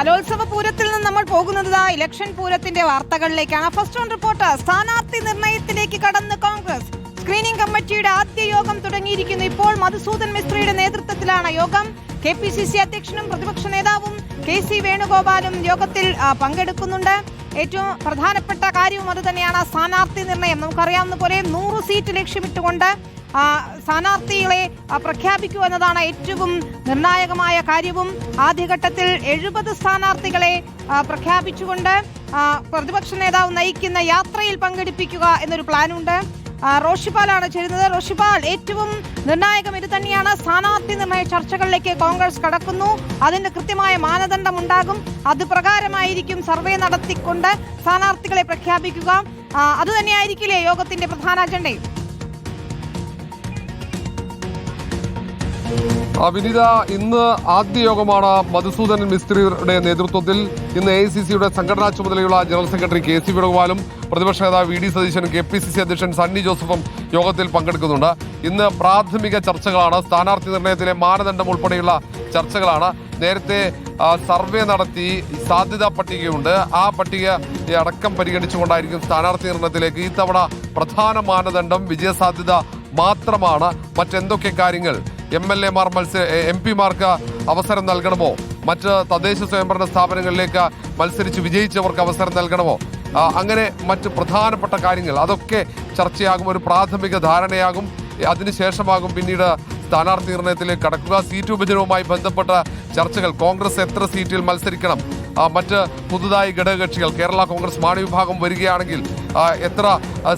കലോത്സവ പൂരത്തിൽ നിന്ന് നമ്മൾ പോകുന്നത് ഇലക്ഷൻ പൂരത്തിന്റെ വാർത്തകളിലേക്കാണ്. ഫസ്റ്റ് ഓൺ റിപ്പോർട്ട് സ്ഥാനാർത്ഥി നിർണയത്തിലേക്ക് കടന്ന് കോൺഗ്രസ്. സ്ക്രീനിംഗ് കമ്മിറ്റിയുടെ ആദ്യ യോഗം തുടങ്ങിയിരിക്കുന്നു. ഇപ്പോൾ മധുസൂദൻ മിശ്രയുടെ നേതൃത്വത്തിലാണ് യോഗം. കെ പി സി സി അധ്യക്ഷനും പ്രതിപക്ഷ നേതാവും കെ സി വേണുഗോപാലും യോഗത്തിൽ പങ്കെടുക്കുന്നുണ്ട്. ഏറ്റവും പ്രധാനപ്പെട്ട കാര്യവും അത് തന്നെയാണ്. സ്ഥാനാർത്ഥി നിർണയം. നമുക്കറിയാവുന്ന പോലെ നൂറ് സീറ്റ് ലക്ഷ്യമിട്ടുകൊണ്ട് സ്ഥാനാർത്ഥികളെ പ്രഖ്യാപിക്കൂ എന്നതാണ് ഏറ്റവും നിർണായകമായ കാര്യവും. ആദ്യഘട്ടത്തിൽ എഴുപത് സ്ഥാനാർത്ഥികളെ പ്രഖ്യാപിച്ചുകൊണ്ട് പ്രതിപക്ഷ നേതാവ് നയിക്കുന്ന യാത്രയിൽ പങ്കെടുപ്പിക്കുക എന്നൊരു പ്ലാനുണ്ട്. റോഷിപ്പാലാണ് ചേരുന്നത്. റോഷിപാൽ ഏറ്റവും നിർണായകം ഇത് തന്നെയാണ്. സ്ഥാനാർത്ഥി നിർണയ ചർച്ചകളിലേക്ക് കോൺഗ്രസ് കടക്കുന്നു. അതിന്റെ കൃത്യമായ മാനദണ്ഡം ഉണ്ടാകും. അത് പ്രകാരമായിരിക്കും സർവേ നടത്തിക്കൊണ്ട് സ്ഥാനാർത്ഥികളെ പ്രഖ്യാപിക്കുക. ആ, അത് തന്നെയായിരിക്കില്ലേ യോഗത്തിന്റെ പ്രധാന അജണ്ടയും? വിനീത ഇന്ന് ആദ്യ യോഗമാണ് മധുസൂദൻ മിസ്ത്രിയുടെ നേതൃത്വത്തിൽ. ഇന്ന് എ സി സിയുടെ സംഘടനാ ചുമതലയുള്ള ജനറൽ സെക്രട്ടറി കെ സി വേണുഗോപാലും പ്രതിപക്ഷ നേതാവ് വി ഡി സതീശനും കെ പി സി സി അധ്യക്ഷൻ സണ്ണി ജോസഫും യോഗത്തിൽ പങ്കെടുക്കുന്നുണ്ട്. ഇന്ന് പ്രാഥമിക ചർച്ചകളാണ് സ്ഥാനാർത്ഥി നിർണയത്തിലെ മാനദണ്ഡം ഉൾപ്പെടെയുള്ള ചർച്ചകളാണ്. നേരത്തെ സർവേ നടത്തി സാധ്യതാ പട്ടികയുണ്ട്. ആ പട്ടിക അടക്കം പരിഗണിച്ചുകൊണ്ടായിരിക്കും സ്ഥാനാർത്ഥി നിർണയത്തിലേക്ക് ഈ തവണ പ്രധാന മാനദണ്ഡം വിജയസാധ്യത മാത്രമാണ്. മറ്റെന്തൊക്കെ കാര്യങ്ങൾ? എം എൽ എമാർ മത്സര എം പിമാർക്ക് അവസരം നൽകണമോ? മറ്റ് തദ്ദേശ സ്വയംഭരണ സ്ഥാപനങ്ങളിലേക്ക് മത്സരിച്ച് വിജയിച്ചവർക്ക് അവസരം നൽകണമോ? അങ്ങനെ മറ്റ് പ്രധാനപ്പെട്ട കാര്യങ്ങൾ അതൊക്കെ ചർച്ചയാകും ഒരു പ്രാഥമിക ധാരണയാകും അതിനുശേഷമാകും പിന്നീട് സ്ഥാനാർത്ഥി നിർണയത്തിലേക്ക് കടക്കുക. സീറ്റ് വിഭജനവുമായി ബന്ധപ്പെട്ട ചർച്ചകൾ കോൺഗ്രസ് എത്ര സീറ്റിൽ മത്സരിക്കണം? മറ്റ് പുതുതായി ഘടകകക്ഷികൾ കേരള കോൺഗ്രസ് മാണി വിഭാഗം വരികയാണെങ്കിൽ എത്ര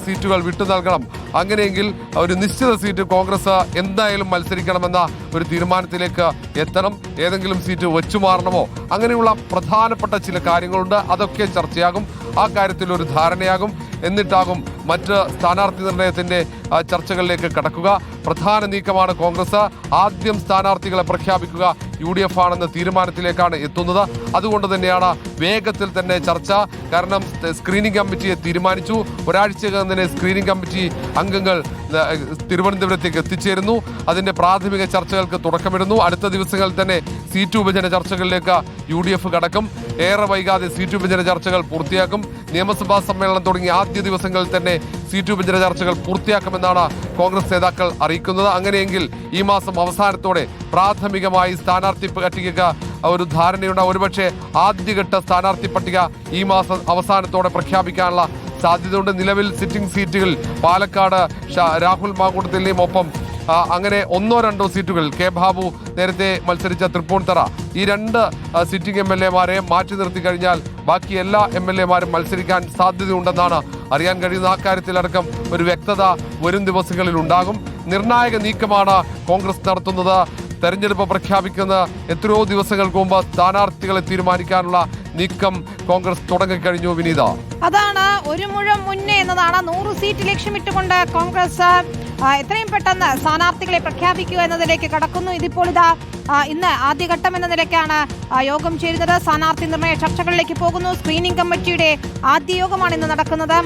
സീറ്റുകൾ വിട്ടു നൽകണം? അങ്ങനെയെങ്കിൽ ഒരു നിശ്ചിത സീറ്റ് കോൺഗ്രസ് എന്തായാലും മത്സരിക്കണമെന്ന ഒരു തീരുമാനത്തിലേക്ക് എത്തണം. ഏതെങ്കിലും സീറ്റ് വെച്ചുമാറണമോ അങ്ങനെയുള്ള പ്രധാനപ്പെട്ട ചില കാര്യങ്ങളുണ്ട്. അതൊക്കെ ചർച്ചയാകും. ആ കാര്യത്തിൽ ഒരു ധാരണയാകും. എന്നിട്ടാകും മറ്റ് സ്ഥാനാർത്ഥി നിർണയത്തിന്റെ ചർച്ചകളിലേക്ക് കടക്കുക. പ്രധാന നീക്കമാണ് കോൺഗ്രസ്. ആദ്യം സ്ഥാനാർത്ഥികളെ പ്രഖ്യാപിക്കുക യു ഡി എഫ് ആണെന്ന തീരുമാനത്തിലേക്കാണ് എത്തുന്നത്. അതുകൊണ്ട് തന്നെയാണ് വേഗത്തിൽ തന്നെ ചർച്ച. കാരണം സ്ക്രീനിംഗ് കമ്മിറ്റിയെ തീരുമാനിച്ചു. ഒരാഴ്ചക്കകം തന്നെ സ്ക്രീനിംഗ് കമ്മിറ്റി അംഗങ്ങൾ തിരുവനന്തപുരത്തേക്ക് എത്തിച്ചേരുന്നു. അതിന്റെ പ്രാഥമിക ചർച്ചകൾക്ക് തുടക്കമിടുന്നു. അടുത്ത ദിവസങ്ങളിൽ തന്നെ സീറ്റ് വിഭജന ചർച്ചകളിലേക്ക് യു ഡി എഫ് കടക്കും. ഏറെ വൈകാതെ സീറ്റ് വിഭജന ചർച്ചകൾ പൂർത്തിയാക്കും. നിയമസഭാ സമ്മേളനം തുടങ്ങി ആദ്യ ദിവസങ്ങളിൽ തന്നെ സീറ്റ് വിഭജന ചർച്ചകൾ പൂർത്തിയാക്കുമെന്നാണ് കോൺഗ്രസ് നേതാക്കൾ അറിയിക്കുന്നത്. അങ്ങനെയെങ്കിൽ ഈ മാസം അവസാനത്തോടെ പ്രാഥമികമായി സ്ഥാനാർത്ഥി പട്ടികയ്ക്ക് ഒരു ധാരണയുണ്ട്. ഒരുപക്ഷെ ആദ്യഘട്ട സ്ഥാനാർത്ഥി പട്ടിക ഈ മാസം അവസാനത്തോടെ പ്രഖ്യാപിക്കാനുള്ള സാധ്യതയുണ്ട്. നിലവിൽ സിറ്റിംഗ് സീറ്റുകൾ പാലക്കാട് രാഹുൽ മാങ്കൂട്ടത്തിന്റെയും ഒപ്പം അങ്ങനെ ഒന്നോ രണ്ടോ സീറ്റുകൾ കെ ബാബു നേരത്തെ മത്സരിച്ച തൃപ്പൂണിത്തറ. ഈ രണ്ട് സിറ്റിംഗ് എം എൽ എമാരെ മാറ്റി നിർത്തി കഴിഞ്ഞാൽ ബാക്കി എല്ലാ എം എൽ എമാരും മത്സരിക്കാൻ സാധ്യതയുണ്ടെന്നാണ് അറിയാൻ കഴിയുന്ന ആ കാര്യത്തിലടക്കം ഒരു വ്യക്തത വരും ദിവസങ്ങളിൽ ഉണ്ടാകും. നിർണായക നീക്കമാണ് കോൺഗ്രസ് നടത്തുന്നത്. തെരഞ്ഞെടുപ്പ് പ്രഖ്യാപിക്കുന്ന എത്രയോ ദിവസങ്ങൾക്ക് മുമ്പ് സ്ഥാനാർത്ഥികളെ തീരുമാനിക്കാനുള്ള നീക്കം കോൺഗ്രസ് തുടങ്ങിക്കഴിഞ്ഞു വിനീത. അതാണ് ഒരു മുഴം മുന്നേ എന്നതാണ് നൂറ് സീറ്റ് ലക്ഷ്യമിട്ടുകൊണ്ട് കോൺഗ്രസ് എത്രയും പെട്ടെന്ന് സ്ഥാനാർത്ഥികളെ പ്രഖ്യാപിക്കുക എന്നതിലേക്ക് കടക്കുന്നു. ഇതിപ്പോൾ ഇതാ ഇന്ന് ആദ്യഘട്ടം എന്ന നിലയ്ക്കാണ് യോഗം ചേരുന്നത്. സ്ഥാനാർത്ഥി നിർണയ ചർച്ചകളിലേക്ക് പോകുന്നു. സ്ക്രീനിംഗ് കമ്മിറ്റിയുടെ ആദ്യ യോഗമാണ് ഇന്ന് നടക്കുന്നത്.